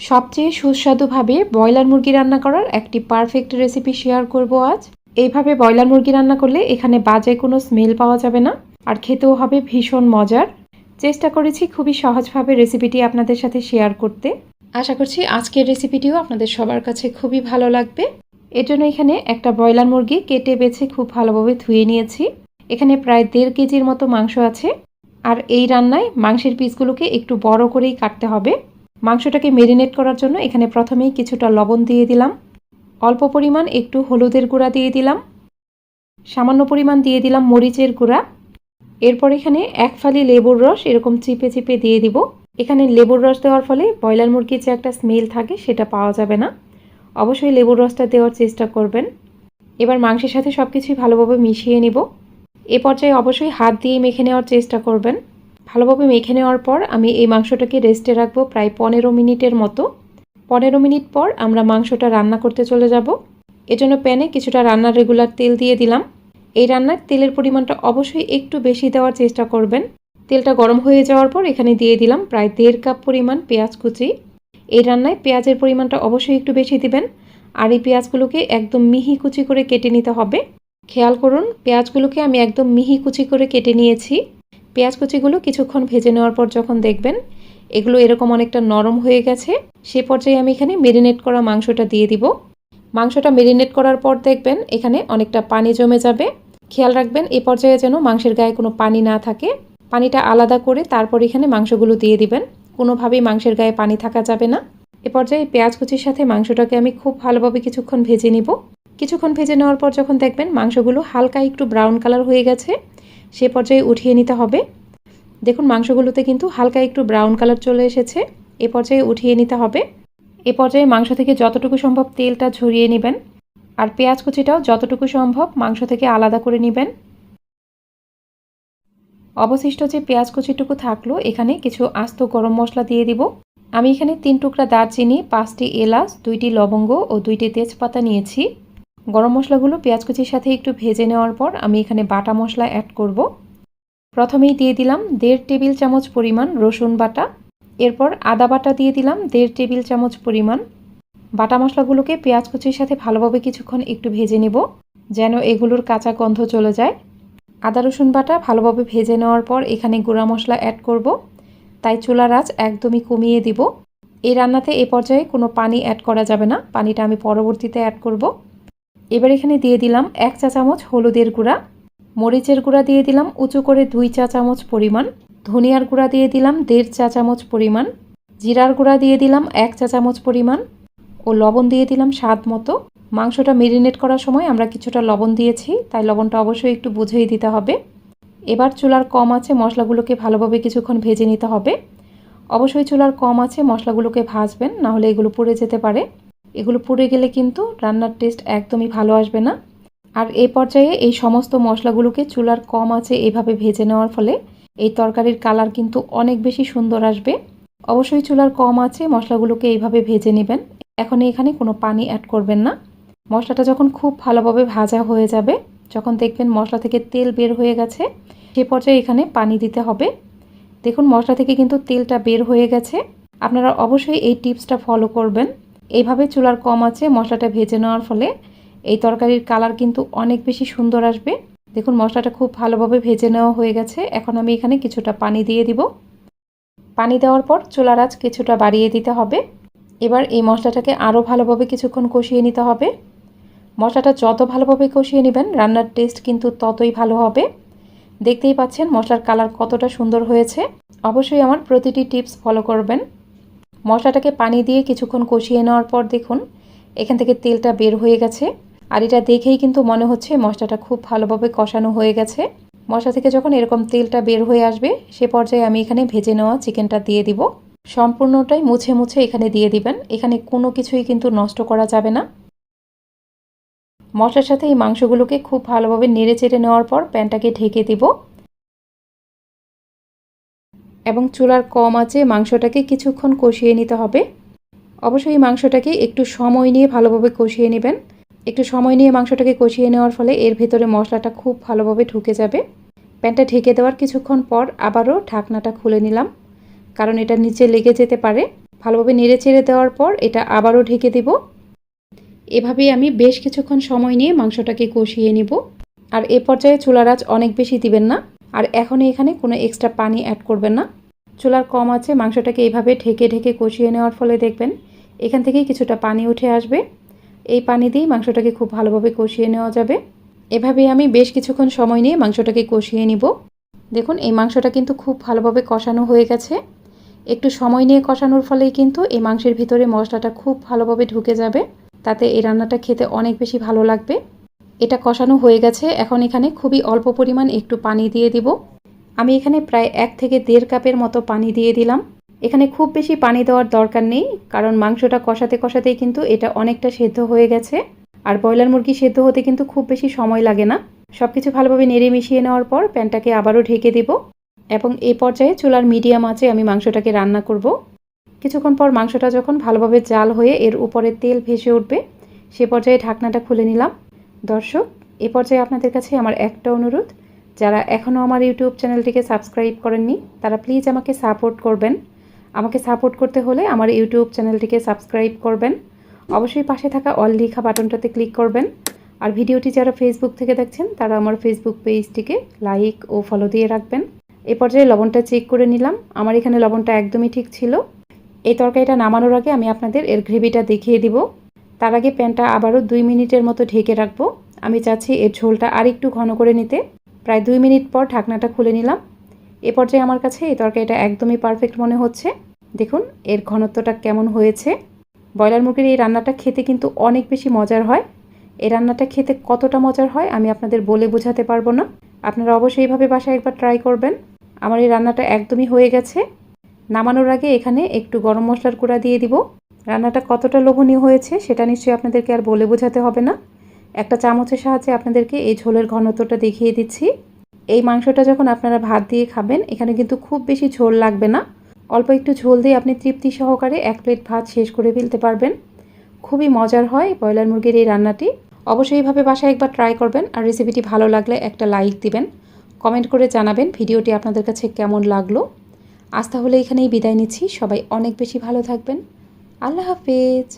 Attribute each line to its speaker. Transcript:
Speaker 1: সবচেয়ে সুস্বাদুভাবে ব্রয়লার মুরগি রান্না করার একটি পারফেক্ট রেসিপি শেয়ার করব আজ। এইভাবে ব্রয়লার মুরগি রান্না করলে এখানে বাজে কোনো স্মেল পাওয়া যাবে না, আর খেতেও হবে ভীষণ মজার। চেষ্টা করেছি খুবই সহজভাবে রেসিপিটি আপনাদের সাথে শেয়ার করতে। আশা করছি আজকের রেসিপিটিও আপনাদের সবার কাছে খুবই ভালো লাগবে। এর জন্য এখানে একটা ব্রয়লার মুরগি কেটে বেছে খুব ভালোভাবে ধুয়ে নিয়েছি। এখানে প্রায় দেড় কেজির মতো মাংস আছে, আর এই রান্নায় মাংসের পিসগুলোকে একটু বড় করেই কাটতে হবে। মাংসটাকে মেরিনেট করার জন্য এখানে প্রথমেই কিছুটা লবণ দিয়ে দিলাম। অল্প পরিমাণ একটু হলুদের গুঁড়া দিয়ে দিলাম। সামান্য পরিমাণ দিয়ে দিলাম মরিচের গুঁড়া। এরপর এখানে এক ফালি লেবুর রস এরকম চিপে চিপে দিয়ে দিব। এখানে লেবুর রস দেওয়ার ফলে ব্রয়লার মুরগির যে একটা স্মেল থাকে সেটা পাওয়া যাবে না। অবশ্যই লেবুর রসটা দেওয়ার চেষ্টা করবেন। এবার মাংসের সাথে সব কিছুই ভালোভাবে মিশিয়ে নিব। এ পর্যায়ে অবশ্যই হাত দিয়ে মেখে নেওয়ার চেষ্টা করবেন। ভালোভাবে মেখে নেওয়ার পর আমি এই মাংসটাকে রেস্টে রাখব প্রায় পনেরো মিনিটের মতো। পনেরো মিনিট পর আমরা মাংসটা রান্না করতে চলে যাব। এজন্য প্যানে কিছুটা রান্নার রেগুলার তেল দিয়ে দিলাম। এই রান্নার তেলের পরিমাণটা অবশ্যই একটু বেশি দেওয়ার চেষ্টা করবেন। তেলটা গরম হয়ে যাওয়ার পর এখানে দিয়ে দিলাম প্রায় দেড় কাপ পরিমাণ পেঁয়াজ কুচি। এই রান্নায় পেঁয়াজের পরিমাণটা অবশ্যই একটু বেশি দিবেন। আর এই পেঁয়াজগুলোকে একদম মিহি কুচি করে কেটে নিতে হবে। খেয়াল করুন, পেঁয়াজগুলোকে আমি একদম মিহি কুচি করে কেটে নিয়েছি। পেঁয়াজ কুচিগুলো কিছুক্ষণ ভেজে নেওয়ার পর যখন দেখবেন এগুলো এরকম অনেকটা নরম হয়ে গেছে, সে পর্যায়ে আমি এখানে মেরিনেট করা মাংসটা দিয়ে দিব। মাংসটা মেরিনেট করার পর দেখবেন এখানে অনেকটা পানি জমে যাবে। খেয়াল রাখবেন এ পর্যায়ে যেন মাংসের গায়ে কোনো পানি না থাকে। পানিটা আলাদা করে তারপর এখানে মাংসগুলো দিয়ে দিবেন। কোনোভাবেই মাংসের গায়ে পানি থাকা যাবে না। এ পর্যায়ে পেঁয়াজ কুচির সাথে মাংসটাকে আমি খুব ভালোভাবে কিছুক্ষণ ভেজে নিব। কিছুক্ষণ ভেজে নেওয়ার পর যখন দেখবেন মাংসগুলো হালকা একটু ব্রাউন কালার হয়ে গেছে সে পর্যায়ে উঠিয়ে নিতে হবে। দেখুন, মাংসগুলোতে কিন্তু হালকা একটু ব্রাউন কালার চলে এসেছে। এ পর্যায়ে উঠিয়ে নিতে হবে। এ পর্যায়ে মাংস থেকে যতটুকু সম্ভব তেলটা ঝরিয়ে নেবেন। আর পেঁয়াজ কুচিটাও যতটুকু সম্ভব মাংস থেকে আলাদা করে নেবেন। অবশিষ্ট যে পেঁয়াজ কুচিটুকু থাকল, এখানে কিছু আস্ত গরম মশলা দিয়ে দিব। আমি এখানে তিন টুকরা দারচিনি, পাঁচটি এলাচ, দুইটি লবঙ্গ ও দুইটি তেজপাতা নিয়েছি। গরম মশলাগুলো পেঁয়াজ কুচির সাথে একটু ভেজে নেওয়ার পর আমি এখানে বাটা মশলা অ্যাড করব। প্রথমেই দিয়ে দিলাম দেড় টেবিল চামচ পরিমাণ রসুন বাটা। এরপর আদা বাটা দিয়ে দিলাম দেড় টেবিল চামচ পরিমাণ। বাটা মশলাগুলোকে পেঁয়াজ কুচির সাথে ভালোভাবে কিছুক্ষণ একটু ভেজে নেব, যেন এগুলোর কাঁচা গন্ধ চলে যায়। আদা রসুন বাটা ভালোভাবে ভেজে নেওয়ার পর এখানে গুঁড়া মশলা অ্যাড করব। তাই চুলার আঁচ একদমই কমিয়ে দিব। এই রান্নাতে এ পর্যায়ে কোনো পানি অ্যাড করা যাবে না। পানিটা আমি পরবর্তীতে অ্যাড করব। এবার এখানে দিয়ে দিলাম এক চা চামচ হলুদের গুঁড়া, মরিচের গুঁড়া দিয়ে দিলাম উঁচু করে দুই চা চামচ পরিমাণ, ধনিয়ার গুঁড়া দিয়ে দিলাম দেড় চা চামচ পরিমাণ, জিরার গুঁড়া দিয়ে দিলাম এক চা চামচ পরিমাণ ও লবণ দিয়ে দিলাম স্বাদ মতো। মাংসটা মেরিনেট করার সময় আমরা কিছুটা লবণ দিয়েছি, তাই লবণটা অবশ্যই একটু বুঝেই দিতে হবে। এবার চুলার কম আছে মশলাগুলোকে ভালোভাবে কিছুক্ষণ ভেজে নিতে হবে। অবশ্যই চুলার কম আছে মশলাগুলোকে ভাজবেন, নাহলে এগুলো পুড়ে যেতে পারে। এগুলো পুড়ে গেলে কিন্তু রান্নার টেস্ট একদমই ভালো আসবে না। আর এই পর্যায়ে এই সমস্ত মশলাগুলোকে চুলার কম আছে এভাবে ভেজে নেওয়ার ফলে এই তরকারির কালার কিন্তু অনেক বেশি সুন্দর আসবে। অবশ্যই চুলার কম আছে, মশলাগুলোকে এইভাবে ভেজে নেবেন। এখন এখানে কোনো পানি অ্যাড করবেন না। মশলাটা যখন খুব ভালোভাবে ভাজা হয়ে যাবে, যখন দেখবেন মশলা থেকে তেল বের হয়ে গেছে, সে পর্যায়ে এখানে পানি দিতে হবে। দেখুন মশলা থেকে কিন্তু তেলটা বের হয়ে গেছে। আপনারা অবশ্যই এই টিপসটা ফলো করবেন। এইভাবে চুলার কম আছে, মশলাটা ভেজে নেওয়ার ফলে এই তরকারির কালার কিন্তু অনেক বেশি সুন্দর আসবে। দেখুন, মশলাটা খুব ভালোভাবে ভেজে নেওয়া হয়ে গেছে। এখন আমি এখানে কিছুটা পানি দিয়ে দিব। পানি দেওয়ার পর চুলার আঁচ কিছুটা বাড়িয়ে দিতে হবে। এবার এই মশলাটাকে আরও ভালোভাবে কিছুক্ষণ কষিয়ে নিতে হবে। মশলাটা যত ভালোভাবে কষিয়ে নেবেন, রান্নার টেস্ট কিন্তু ততই ভালো হবে। দেখতেই পাচ্ছেন, মশলার কালার কতটা সুন্দর হয়েছে। অবশ্যই আমার প্রতিটি টিপস ফলো করবেন। মশলাটাকে পানি দিয়ে কিছুক্ষণ কষিয়ে নেওয়ার পর দেখুন, এখান থেকে তেলটা বের হয়ে গেছে। আর এটা দেখেই কিন্তু মনে হচ্ছে মশলাটা খুব ভালোভাবে কষানো হয়ে গেছে। মশলা থেকে যখন এরকম তেলটা বের হয়ে আসবে, সে পর্যায়ে আমি এখানে ভেজে নেওয়া চিকেনটা দিয়ে দিব। সম্পূর্ণটাই মুছে মুছে এখানে দিয়ে দিবেন। এখানে কোনো কিছুই কিন্তু নষ্ট করা যাবে না। মশলার সাথে এই মাংসগুলোকে খুব ভালোভাবে নেড়ে চেড়ে নেওয়ার পর প্যানটাকে ঢেকে দিব। এবং চুলার কম আছে, মাংসটাকে কিছুক্ষণ কষিয়ে নিতে হবে। অবশ্যই মাংসটাকে একটু সময় নিয়ে ভালোভাবে কষিয়ে নেবেন। একটু সময় নিয়ে মাংসটাকে কষিয়ে নেওয়ার ফলে এর ভেতরে মশলাটা খুব ভালোভাবে ঢুকে যাবে। প্যানটা ঢেকে দেওয়ার কিছুক্ষণ পর আবারও ঢাকনাটা খুলে নিলাম, কারণ এটা নিচে লেগে যেতে পারে। ভালোভাবে নেড়ে চেড়ে দেওয়ার পর এটা আবারও ঢেকে দেব। এভাবেই আমি বেশ কিছুক্ষণ সময় নিয়ে মাংসটাকে কষিয়ে নিব। আর এ পর্যায়ে চুলার আঁচ অনেক বেশি দিবেন না। আর এখনই এখানে কোনো এক্সট্রা পানি অ্যাড করবেন না। চুলার কম আছে, মাংসটাকে এইভাবে ঢেকে ঢেকে কষিয়ে নেওয়ার ফলে দেখবেন এখান থেকেই কিছুটা পানি উঠে আসবে। এই পানি দিয়েই মাংসটাকে খুব ভালোভাবে কষিয়ে নেওয়া যাবে। এভাবেই আমি বেশ কিছুক্ষণ সময় নিয়ে মাংসটাকে কষিয়ে নিব। দেখুন, এই মাংসটা কিন্তু খুব ভালোভাবে কষানো হয়ে গেছে। একটু সময় নিয়ে কষানোর ফলেই কিন্তু এই মাংসের ভিতরে মশলাটা খুব ভালোভাবে ঢুকে যাবে। তাতে এই রান্নাটা খেতে অনেক বেশি ভালো লাগবে। এটা কষানো হয়ে গেছে। এখন এখানে খুবই অল্প পরিমাণ একটু পানি দিয়ে দিব। আমি এখানে প্রায় এক থেকে দেড় কাপের মতো পানি দিয়ে দিলাম। এখানে খুব বেশি পানি দেওয়ার দরকার নেই, কারণ মাংসটা কষাতে কষাতেই কিন্তু এটা অনেকটা সেদ্ধ হয়ে গেছে। আর ব্রয়লার মুরগি সেদ্ধ হতে কিন্তু খুব বেশি সময় লাগে না। সব কিছু ভালোভাবে নেড়ে মিশিয়ে নেওয়ার পর প্যানটাকে আবারও ঢেকে দেব এবং এই পর্যায়ে চুলার মিডিয়াম আঁচে আমি মাংসটাকে রান্না করব। কিছুক্ষণ পর মাংসটা যখন ভালোভাবে জাল হয়ে এর উপরে তেল ভেসে উঠবে, সে পর্যায়ে ঢাকনাটা খুলে নিলাম। দর্শক, এ পর্যায়ে আপনাদের কাছে আমার একটা অনুরোধ। যারা এখনও আমার ইউটিউব চ্যানেলটিকে সাবস্ক্রাইব করেননি, তারা প্লিজ আমাকে সাপোর্ট করবেন। আমাকে সাপোর্ট করতে হলে আমার ইউটিউব চ্যানেলটিকে সাবস্ক্রাইব করবেন। অবশ্যই পাশে থাকা অল লিখা বাটনটাতে ক্লিক করবেন। আর ভিডিওটি যারা ফেসবুক থেকে দেখছেন, তারা আমার ফেসবুক পেজটিকে লাইক ও ফলো দিয়ে রাখবেন। এ পর্যায়ে লবণটা চেক করে নিলাম। আমার এখানে লবণটা একদমই ঠিক ছিল। এই তরকারিটা নামানোর আগে আমি আপনাদের এর গ্রেভিটা দেখিয়ে দিব। তার আগে প্যানটা আবারও দুই মিনিটের মতো ঢেকে রাখব। আমি চাচ্ছি এর ঝোলটা আর একটু ঘন করে নিতে। প্রায় দুই মিনিট পর ঢাকনাটা খুলে নিলাম। এ পর্যায়ে আমার কাছে এই তরকারিটা একদমই পারফেক্ট মনে হচ্ছে। দেখুন, এর ঘনত্বটা কেমন হয়েছে। ব্রয়লার মুরগির এই রান্নাটা খেতে কিন্তু অনেক বেশি মজার হয়। এই রান্নাটা খেতে কতটা মজার হয় আমি আপনাদের বলে বোঝাতে পারব না। আপনারা অবশ্যই এইভাবে বাসায় একবার ট্রাই করবেন। আমার এই রান্নাটা একদমই হয়ে গেছে। নামানোর আগে এখানে একটু গরম মশলার গুঁড়া দিয়ে দিব। রান্নাটা কতটা লোভনীয় হয়েছে সেটা নিশ্চয়ই আপনাদেরকে আর বলে বোঝাতে হবে না। একটা চামচের সাহায্যে আপনাদেরকে এই ঝোলের ঘনত্বটা দেখিয়ে দিচ্ছি। এই মাংসটা যখন আপনারা ভাত দিয়ে খাবেন, এখানে কিন্তু খুব বেশি ঝোল লাগবে না। অল্প একটু ঝোল দিয়ে আপনি তৃপ্তি সহকারে এক প্লেট ভাত শেষ করে ফেলতে পারবেন। খুবই মজার হয় ব্রয়লার মুরগির এই রান্নাটি। অবশ্যই এইভাবে বাসায় একবার ট্রাই করবেন আর রেসিপিটি ভালো লাগলে একটা লাইক দিবেন। কমেন্ট করে জানাবেন ভিডিওটি আপনাদের কাছে কেমন লাগল। আজ তাহলে এখানেই বিদায় নিচ্ছি। সবাই অনেক বেশি ভালো থাকবেন। আল্লাহ হাফেজ।